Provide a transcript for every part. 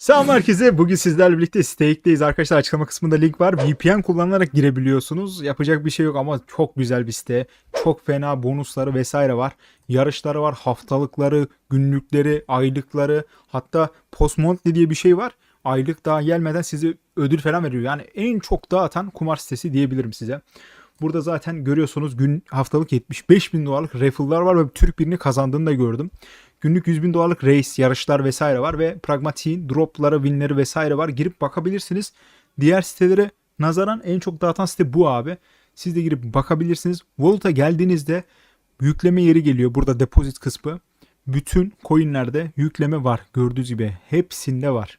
Selam herkese. Bugün sizlerle birlikte Stake'deyiz. Arkadaşlar açıklama kısmında link var. VPN kullanarak girebiliyorsunuz. Yapacak bir şey yok ama çok güzel bir site. Çok fena bonusları vesaire var. Yarışları var, haftalıkları, günlükleri, aylıkları. Hatta post monthly diye bir şey var. Aylık daha gelmeden size ödül falan veriyor. Yani en çok dağıtan kumar sitesi diyebilirim size. Burada zaten görüyorsunuz gün haftalık 75 bin dolarlık raffle'lar var ve Türk birini kazandığını da gördüm. Günlük 100 bin dolarlık race, yarışlar vesaire var ve pragmatiğin dropları, winleri vesaire var. Girip bakabilirsiniz. Diğer sitelere nazaran en çok dağıtan site bu abi. Siz de girip bakabilirsiniz. Wallet'a geldiğinizde yükleme yeri geliyor. Burada deposit kısmı. Bütün coinlerde yükleme var. Gördüğünüz gibi hepsinde var.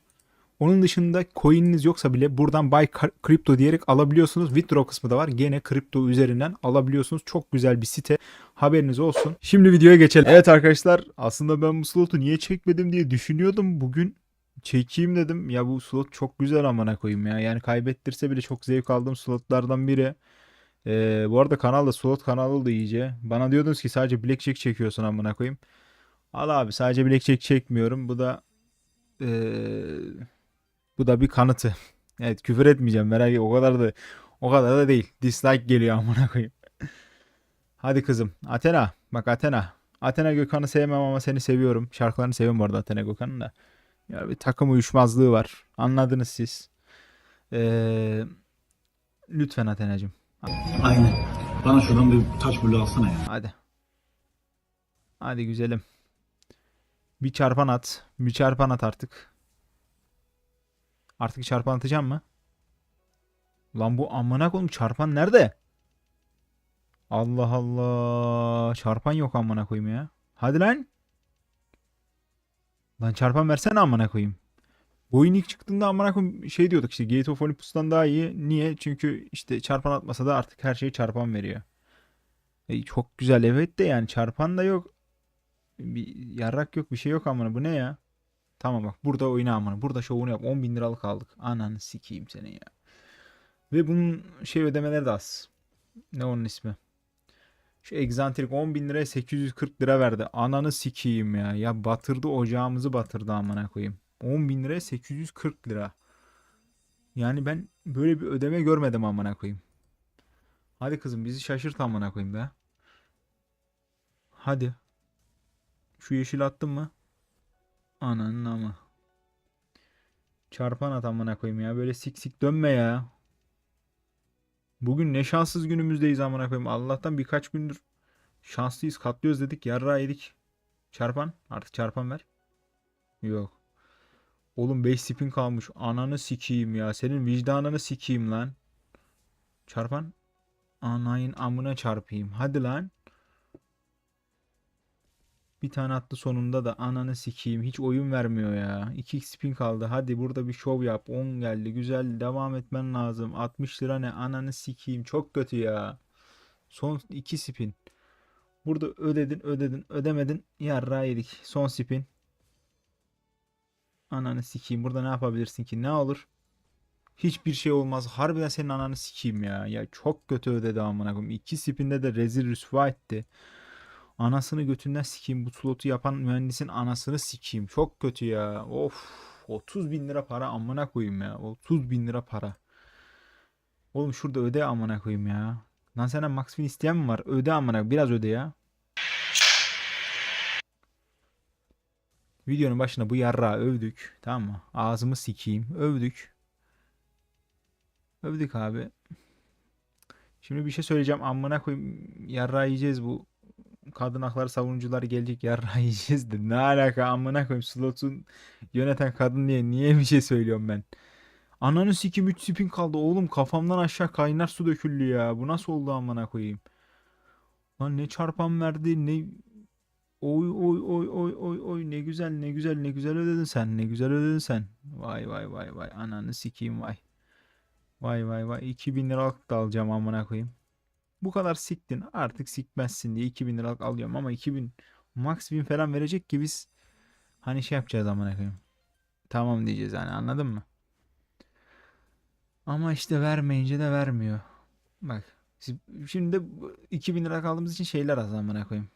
Onun dışında coin'iniz yoksa bile buradan buy crypto diyerek alabiliyorsunuz. Withdraw kısmı da var. Gene kripto üzerinden alabiliyorsunuz. Çok güzel bir site. Haberiniz olsun. Şimdi videoya geçelim. Evet arkadaşlar aslında ben bu slotu niye çekmedim diye düşünüyordum. Bugün çekeyim dedim. Ya bu slot çok güzel amına koyayım ya. Yani kaybettirse bile çok zevk aldığım slotlardan biri. Ee, bu arada kanalda slot kanalı oldu iyice. Bana diyordunuz ki sadece blackjack çekiyorsun amına koyayım. Al abi sadece blackjack çekmiyorum. Bu da ee, bu da bir kanıtı. Evet küfür etmeyeceğim merak etme. O kadar da o kadar da değil. Dislike geliyor amına koyayım. Hadi kızım. Athena. Bak Athena. Athena Gökhan'ı sevmem ama seni seviyorum. Şarkılarını seviyorum bu arada Athena Gökhan'ın da. Ya bir takım uyuşmazlığı var. Anladınız siz. Ee, lütfen Athena'cığım. Aynen. Bana şuradan bir taş bulu alsana ya. Hadi. Hadi güzelim. Bir çarpan at. Bir çarpan at artık. Artık çarpan atacağım mı? Lan bu amına koyayım çarpan nerede? Allah Allah. Çarpan yok amına koyayım ya. Hadi lan. Lan çarpan versene amına koyayım. Bu oyun ilk çıktığında amına koyayım şey diyorduk işte Gate of Olympus'tan daha iyi. Niye? Çünkü işte çarpan atmasa da artık her şeyi çarpan veriyor. E, çok güzel evet de yani çarpan da yok. Bir yarrak yok bir şey yok amına bu ne ya? Tamam bak burada oyna amına. Burada şovunu yap. 10 bin liralık aldık. Ananı sikeyim seni ya. Ve bunun şey ödemeleri de az. Ne onun ismi? Şu egzantrik 10 bin liraya 840 lira verdi. Ananı sikeyim ya. Ya batırdı ocağımızı batırdı amına koyayım. 10 bin liraya 840 lira. Yani ben böyle bir ödeme görmedim amına koyayım. Hadi kızım bizi şaşırt amına koyayım be. Hadi. Şu yeşil attın mı? Ananın ama. Çarpan at amına koyayım ya. Böyle sik sik dönme ya. Bugün ne şanssız günümüzdeyiz amına koyayım. Allah'tan birkaç gündür şanslıyız. Katlıyoruz dedik. Yarra yedik. Çarpan. Artık çarpan ver. Yok. Oğlum 5 spin kalmış. Ananı sikeyim ya. Senin vicdanını sikeyim lan. Çarpan. Anayın amına çarpayım. Hadi lan. Bir tane attı sonunda da ananı sikeyim. Hiç oyun vermiyor ya. 2 spin kaldı. Hadi burada bir şov yap. 10 geldi. Güzel devam etmen lazım. 60 lira ne? Ananı sikeyim. Çok kötü ya. Son 2 spin. Burada ödedin ödedin ödemedin. Yarra yedik. Son spin. Ananı sikeyim. Burada ne yapabilirsin ki? Ne olur? Hiçbir şey olmaz. Harbiden senin ananı sikeyim ya. Ya çok kötü ödedi amına koyayım. 2 spinde de rezil rüsva etti. Anasını götünden sikeyim. Bu slotu yapan mühendisin anasını sikeyim. Çok kötü ya. Of. 30 bin lira para amına koyayım ya. 30 bin lira para. Oğlum şurada öde amına koyayım ya. Lan senden max win isteyen mi var? Öde amına. Biraz öde ya. Videonun başında bu yarra övdük. Tamam mı? Ağzımı sikeyim. Övdük. Övdük abi. Şimdi bir şey söyleyeceğim. Amına koyayım. Yarra yiyeceğiz bu kadın hakları savunucuları gelecek yarra yiyeceğiz de ne alaka amına koyayım slotun yöneten kadın diye niye bir şey söylüyorum ben. Ananı sikim 3 spin kaldı oğlum kafamdan aşağı kaynar su döküldü ya. Bu nasıl oldu amına koyayım. Lan ne çarpan verdi ne Oy oy oy oy oy oy ne güzel ne güzel ne güzel ödedin sen ne güzel ödedin sen. Vay vay vay vay ananı sikeyim vay. Vay vay vay 2000 liralık da alacağım amına koyayım. Bu kadar siktin artık sikmezsin diye 2000 liralık alıyorum ama 2000 max 1000 falan verecek ki biz hani şey yapacağız amına koyayım. Tamam diyeceğiz yani anladın mı? Ama işte vermeyince de vermiyor. Bak şimdi de 2000 lira kaldığımız için şeyler az amına koyayım.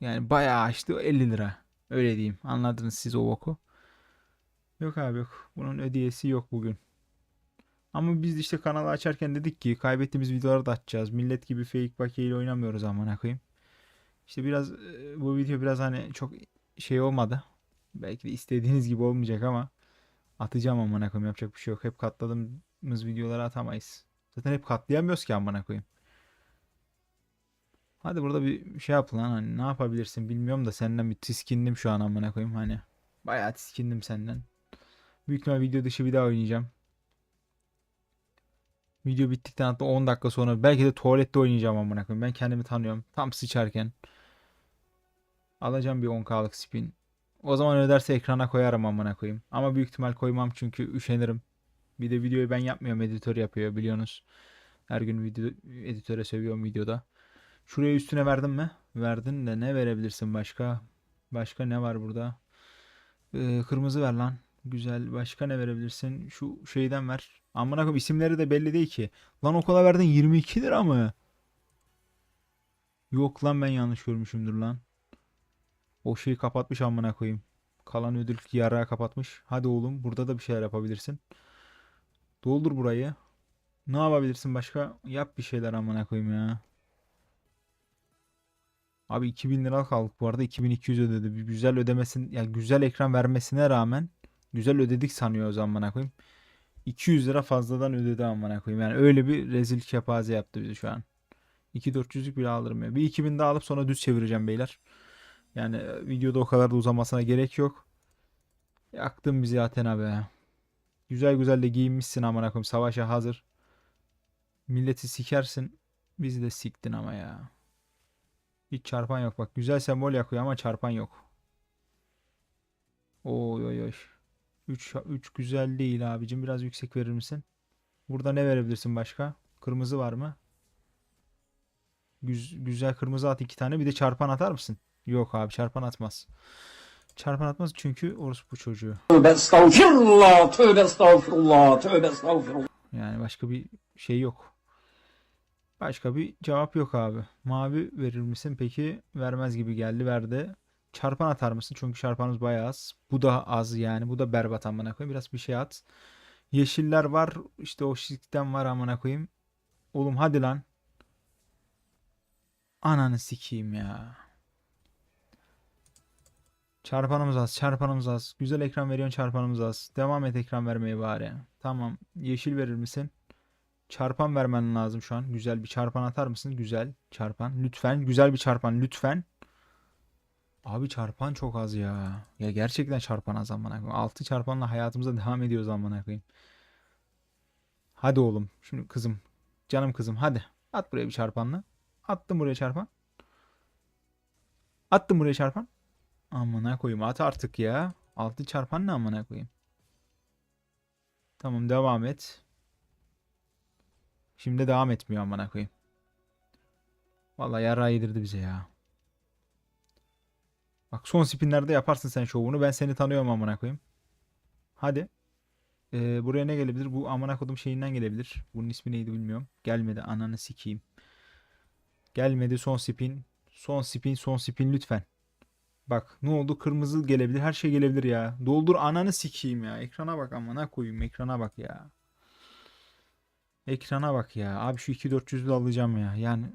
Yani bayağı açtı 50 lira. Öyle diyeyim. Anladınız siz o boku. Yok abi yok. Bunun ödeyesi yok bugün. Ama biz işte kanalı açarken dedik ki kaybettiğimiz videoları da açacağız. Millet gibi fake bakiyeyle oynamıyoruz amına koyayım. İşte biraz e, bu video biraz hani çok şey olmadı. Belki de istediğiniz gibi olmayacak ama atacağım amına koyayım yapacak bir şey yok. Hep katladığımız videoları atamayız. Zaten hep katlayamıyoruz ki amına koyayım. Hadi burada bir şey yap lan hani ne yapabilirsin bilmiyorum da senden bir tiskindim şu an amına koyayım hani. Bayağı tiskindim senden. Büyük ihtimal video dışı bir daha oynayacağım. Video bittikten hatta 10 dakika sonra belki de tuvalette oynayacağım amına koyayım. Ben kendimi tanıyorum. Tam sıçarken. Alacağım bir 10k'lık spin. O zaman öderse ekrana koyarım amına koyayım. Ama büyük ihtimal koymam çünkü üşenirim. Bir de videoyu ben yapmıyorum editör yapıyor biliyorsunuz. Her gün video editöre seviyorum videoda. Şuraya üstüne verdin mi? Verdin de ne verebilirsin başka? Başka ne var burada? Ee, kırmızı ver lan. Güzel. Başka ne verebilirsin? Şu şeyden ver. Amına koyayım isimleri de belli değil ki. Lan o kadar verdin 22 lira mı? Yok lan ben yanlış görmüşümdür lan. O şeyi kapatmış amına koyayım. Kalan ödül yarağı kapatmış. Hadi oğlum burada da bir şeyler yapabilirsin. Doldur burayı. Ne yapabilirsin başka? Yap bir şeyler amına koyayım ya. Abi 2000 lira kaldık bu arada 2200 ödedi. Bir güzel ödemesin yani güzel ekran vermesine rağmen güzel ödedik sanıyor o zaman koyayım. 200 lira fazladan ödedi amına koyayım. Yani öyle bir rezil kepaze yaptı bizi şu an. 2400'lük bile aldırmıyor. Bir 2000 daha alıp sonra düz çevireceğim beyler. Yani e, videoda o kadar da uzamasına gerek yok. Yaktın bizi Athena be. Güzel güzel de giyinmişsin amına koyayım. Savaşa hazır. Milleti sikersin. Bizi de siktin ama ya. Hiç çarpan yok bak. Güzel sembol yakıyor ama çarpan yok. Oy oy oy. 3 3 güzel değil abicim. Biraz yüksek verir misin? Burada ne verebilirsin başka? Kırmızı var mı? Güz- güzel kırmızı at iki tane. Bir de çarpan atar mısın? Yok abi çarpan atmaz. Çarpan atmaz çünkü orospu çocuğu. Tövbe estağfirullah, tövbe estağfirullah, tövbe estağfirullah. Yani başka bir şey yok. Başka bir cevap yok abi. Mavi verir misin? Peki vermez gibi geldi. Verdi. Çarpan atar mısın? Çünkü çarpanımız bayağı az. Bu da az yani. Bu da berbat amına koyayım. Biraz bir şey at. Yeşiller var. İşte o şirkten var amına koyayım. Oğlum hadi lan. Ananı sikeyim ya. Çarpanımız az, çarpanımız az. Güzel ekran veriyorsun, çarpanımız az. Devam et ekran vermeye bari. Tamam. Yeşil verir misin? Çarpan vermen lazım şu an. Güzel bir çarpan atar mısın? Güzel çarpan. Lütfen. Güzel bir çarpan. Lütfen. Abi çarpan çok az ya. Ya gerçekten çarpan az amına koyayım. 6 çarpanla hayatımıza devam ediyoruz amına koyayım. Hadi oğlum. Şimdi kızım. Canım kızım hadi. At buraya bir çarpanla. Attım buraya çarpan. Attım buraya çarpan. Amına koyayım at artık ya. 6 çarpan ne amına koyayım. Tamam devam et. Şimdi devam etmiyor amına koyayım. Vallahi yara yedirdi bize ya. Bak son spinlerde yaparsın sen şovunu. Ben seni tanıyorum amına koyayım. Hadi. Ee, buraya ne gelebilir? Bu amına kodum şeyinden gelebilir. Bunun ismi neydi bilmiyorum. Gelmedi ananı sikeyim. Gelmedi son spin. Son spin son spin lütfen. Bak ne oldu? Kırmızı gelebilir. Her şey gelebilir ya. Doldur ananı sikeyim ya. Ekrana bak amına koyayım. Ekrana bak ya. Ekrana bak ya. Abi şu 2400'ü de alacağım ya. Yani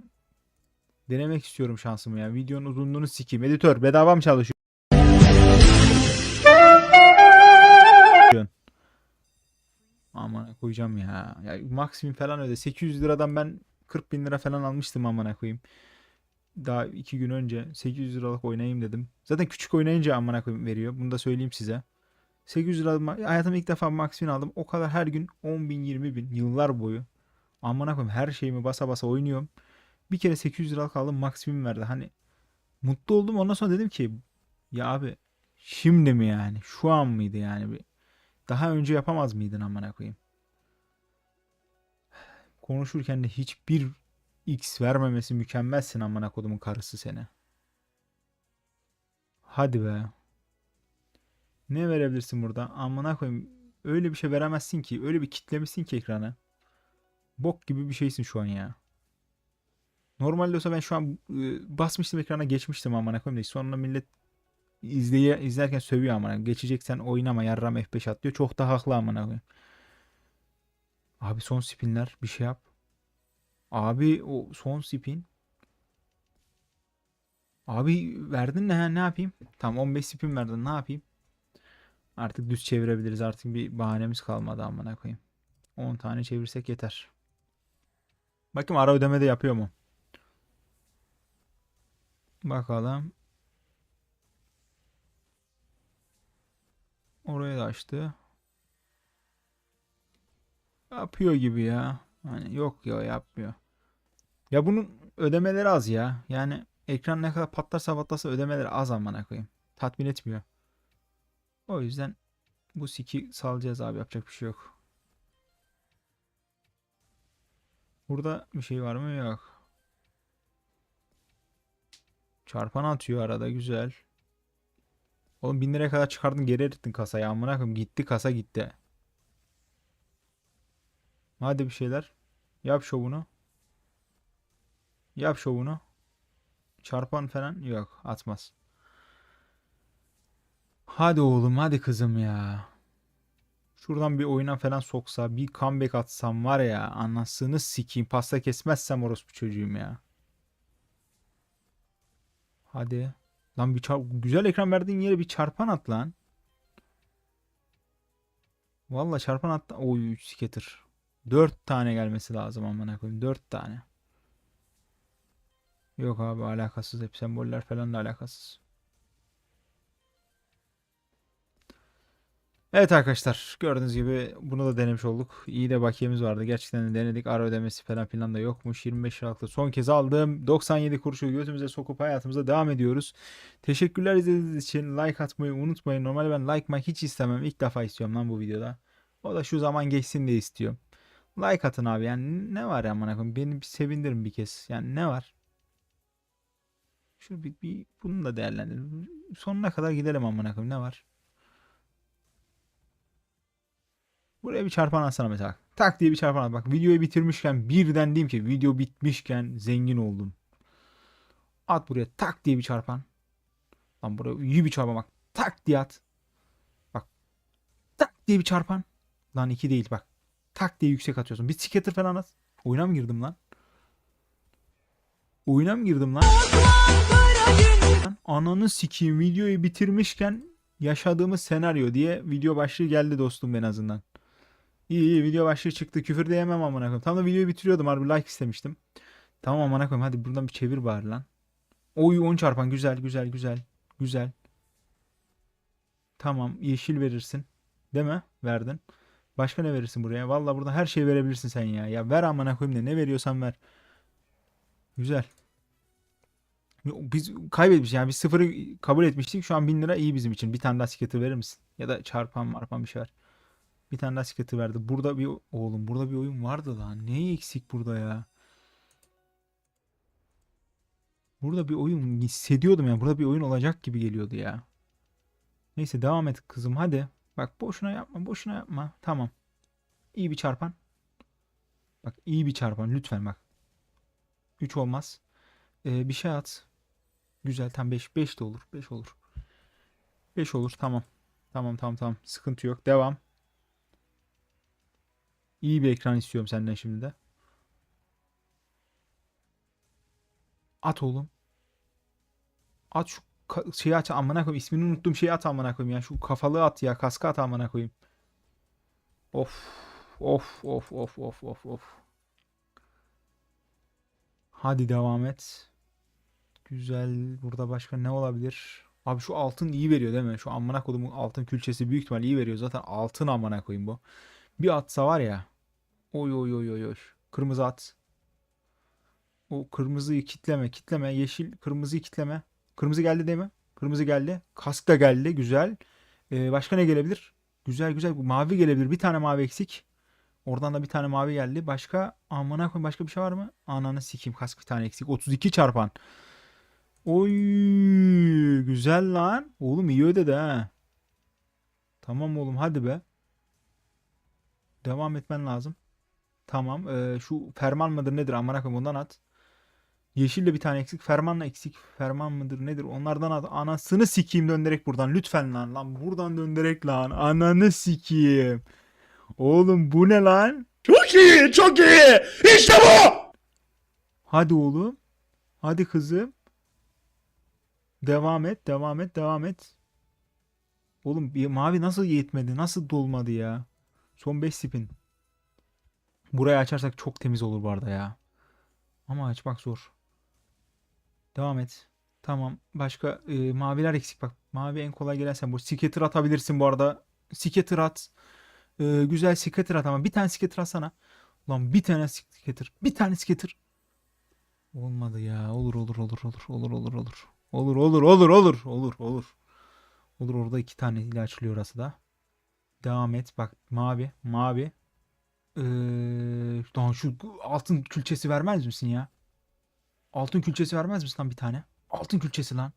denemek istiyorum şansımı ya. Videonun uzunluğunu sikeyim. Editör bedava mı çalışıyor? Amına koyacağım ya. Ya maksimum falan öde. 800 liradan ben 40 bin lira falan almıştım amına koyayım. Daha iki gün önce 800 liralık oynayayım dedim. Zaten küçük oynayınca amına koyayım veriyor. Bunu da söyleyeyim size. 800 lira hayatımda ilk defa maksimum aldım. O kadar her gün 10 bin 20 bin yıllar boyu. Amına koyayım her şeyimi basa basa oynuyorum. Bir kere 800 liralık aldım maksimum verdi. Hani mutlu oldum ondan sonra dedim ki ya abi şimdi mi yani şu an mıydı yani bir daha önce yapamaz mıydın amına koyayım. Konuşurken de hiçbir X vermemesi mükemmelsin amına kodumun karısı seni. Hadi be. Ne verebilirsin burada? Amına koyayım. Öyle bir şey veremezsin ki. Öyle bir kitlemişsin ki ekranı. Bok gibi bir şeysin şu an ya. Normalde olsa ben şu an e, basmıştım ekrana geçmiştim amına koyayım da sonra millet izleye, izlerken sövüyor amına. Geçeceksen oynama yarram F5 at. Çok da haklı amına koyayım. Abi son spinler bir şey yap. Abi o son spin. Abi verdin ne ha, ne yapayım? Tamam 15 spin verdin ne yapayım? Artık düz çevirebiliriz. Artık bir bahanemiz kalmadı amına koyayım. 10 tane çevirsek yeter. Bakayım ara ödeme de yapıyor mu? Bakalım. Orayı da açtı. Yapıyor gibi ya. Hani yok ya yapmıyor. Ya bunun ödemeleri az ya. Yani ekran ne kadar patlarsa patlasa ödemeleri az amına koyayım. Tatmin etmiyor. O yüzden bu siki salacağız abi yapacak bir şey yok. Burada bir şey var mı? Yok. Çarpan atıyor arada güzel. Oğlum 1000 liraya kadar çıkardın geri erittin kasayı amına koyayım. Gitti kasa gitti. Hadi bir şeyler. Yap şovunu. Yap şovunu. Çarpan falan yok atmaz. Hadi oğlum hadi kızım ya. Şuradan bir oyuna falan soksa bir comeback atsam var ya anasını sikeyim pasta kesmezsem orospu çocuğum ya. Hadi. Lan bir çar- güzel ekran verdiğin yere bir çarpan at lan. Valla çarpan at. Oy 3 scatter. 4 tane gelmesi lazım amına koyayım. 4 tane. Yok abi alakasız hep semboller falan da alakasız. Evet arkadaşlar gördüğünüz gibi bunu da denemiş olduk. İyi de bakiyemiz vardı. Gerçekten de denedik. Ara ödemesi falan filan da yokmuş. 25 liralıkta son kez aldım. 97 kuruşu götümüze sokup hayatımıza devam ediyoruz. Teşekkürler izlediğiniz için. Like atmayı unutmayın. Normalde ben like mak hiç istemem. İlk defa istiyorum lan bu videoda. O da şu zaman geçsin diye istiyorum. Like atın abi. Yani ne var ya amına? Beni bir sevindirin bir kez. Yani ne var? Şunu bir, bir bunu da değerlendirelim. Sonuna kadar gidelim amına koyayım. Ne var? Buraya bir çarpan atsana mesela. Tak diye bir çarpan at. Bak videoyu bitirmişken birden diyeyim ki video bitmişken zengin oldum. At buraya tak diye bir çarpan. Lan buraya iyi bir çarpan bak. Tak diye at. Bak. Tak diye bir çarpan. Lan iki değil bak. Tak diye yüksek atıyorsun. Bir scatter falan at. Oyuna mı girdim lan? Oyuna mı girdim lan? Ananı sikeyim videoyu bitirmişken yaşadığımız senaryo diye video başlığı geldi dostum en azından. İyi iyi video başlığı çıktı. Küfür de yemem amına koyayım. Tam da videoyu bitiriyordum harbi like istemiştim. Tamam amına koyayım hadi buradan bir çevir bari lan. Oy 10 çarpan güzel güzel güzel. Güzel. Tamam yeşil verirsin. Değil mi? Verdin. Başka ne verirsin buraya? Vallahi burada her şeyi verebilirsin sen ya. Ya ver amına koyayım da ne veriyorsan ver. Güzel. Biz kaybetmiş yani biz sıfırı kabul etmiştik. Şu an 1000 lira iyi bizim için. Bir tane daha verir misin? Ya da çarpan marpan bir şey var. Bir tane daha scatter verdi. Burada bir oğlum burada bir oyun vardı lan. Ne eksik burada ya? Burada bir oyun hissediyordum yani. Burada bir oyun olacak gibi geliyordu ya. Neyse devam et kızım hadi. Bak boşuna yapma boşuna yapma. Tamam. İyi bir çarpan. Bak iyi bir çarpan lütfen bak. 3 olmaz. Ee, bir şey at. Güzel tam 5 5 de olur. 5 olur. 5 olur tamam. Tamam tamam tamam. Sıkıntı yok. Devam. İyi bir ekran istiyorum senden şimdi de. At oğlum. At şu şeyi aç amına koyayım. İsmini unuttum şeyi at amına koyayım ya. Şu kafalı at ya. Kaskı at amına koyayım. Of. Of of of of of of. Hadi devam et. Güzel. Burada başka ne olabilir? Abi şu altın iyi veriyor değil mi? Şu amına koyduğum altın külçesi büyük ihtimal iyi veriyor. Zaten altın amına koyayım bu. Bir atsa var ya. Oy oy oy oy oy. Kırmızı at. O kırmızıyı kitleme, kitleme. Yeşil, kırmızıyı kitleme. Kırmızı geldi değil mi? Kırmızı geldi. Kask da geldi. Güzel. Ee, başka ne gelebilir? Güzel güzel. Mavi gelebilir. Bir tane mavi eksik. Oradan da bir tane mavi geldi. Başka amına koyayım başka bir şey var mı? Ananı sikeyim. Kask bir tane eksik. 32 çarpan. Oy güzel lan. Oğlum iyi ödedi ha. Tamam oğlum hadi be. Devam etmen lazım. Tamam. ee, şu ferman mıdır nedir amına koyayım ondan at. Yeşille bir tane eksik. Fermanla eksik. Ferman mıdır nedir? Onlardan ad- anasını sikeyim döndürerek buradan. Lütfen lan. Lan buradan döndürerek lan. Ananı sikeyim. Oğlum bu ne lan? Çok iyi, çok iyi. İşte bu. Hadi oğlum. Hadi kızım. Devam et, devam et, devam et. Oğlum mavi nasıl yetmedi? Nasıl dolmadı ya? Son 5 spin. Burayı açarsak çok temiz olur bu arada ya. Ama açmak zor. Devam et. Tamam. Başka e, maviler eksik bak. Mavi en kolay gelen sen bu. Scatter atabilirsin bu arada. Scatter at. E, güzel scatter at ama bir tane scatter atsana. Lan bir tane scatter. Bir tane scatter. Olmadı ya. Olur olur olur olur olur olur olur. Olur olur olur olur olur olur. Olur orada iki tane ile açılıyor orası da. Devam et. Bak mavi mavi. Ee, lan şu altın külçesi vermez misin ya? Altın külçesi vermez misin lan bir tane? Altın külçesi lan.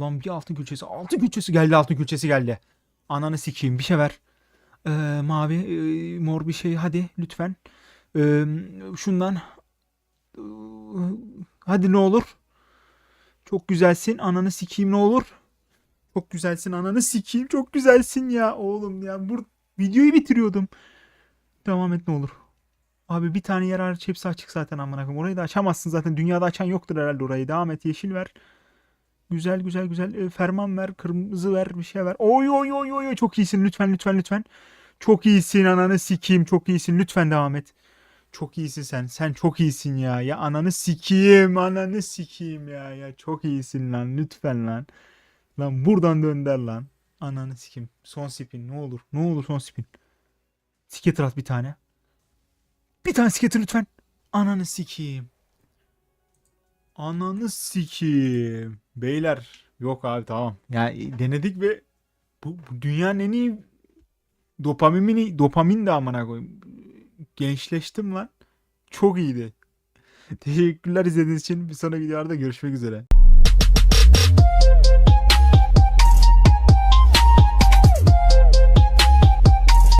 Lan bir altın külçesi. Altın külçesi geldi altın külçesi geldi. Ananı sikeyim bir şey ver. Ee, mavi ee, mor bir şey hadi lütfen. Ee, şundan Hadi ne olur. Çok güzelsin. Ananı sikeyim ne olur. Çok güzelsin. Ananı sikeyim. Çok güzelsin ya oğlum ya. Bur videoyu bitiriyordum. Devam et ne olur. Abi bir tane yer hariç hepsi açık zaten amına koyayım. Orayı da açamazsın zaten. Dünyada açan yoktur herhalde orayı. Devam et. Yeşil ver. Güzel güzel güzel. E, ferman ver. Kırmızı ver. Bir şey ver. Oy oy oy oy. Çok iyisin. Lütfen lütfen lütfen. Çok iyisin. Ananı sikeyim. Çok iyisin. Lütfen devam et. Çok iyisin sen. Sen çok iyisin ya. Ya ananı sikeyim. Ananı sikeyim ya. Ya çok iyisin lan. Lütfen lan. Lan buradan dönder lan. Ananı sikeyim. Son spin. Ne olur. Ne olur son spin. Skater at bir tane. Bir tane skater lütfen. Ananı sikeyim. Ananı sikeyim. Beyler. Yok abi tamam. Yani denedik ve bu, bu dünyanın en iyi dopamini dopamin de amına koyayım. Gençleştim lan. Çok iyiydi. Teşekkürler izlediğiniz için. Bir sonraki videolarda görüşmek üzere.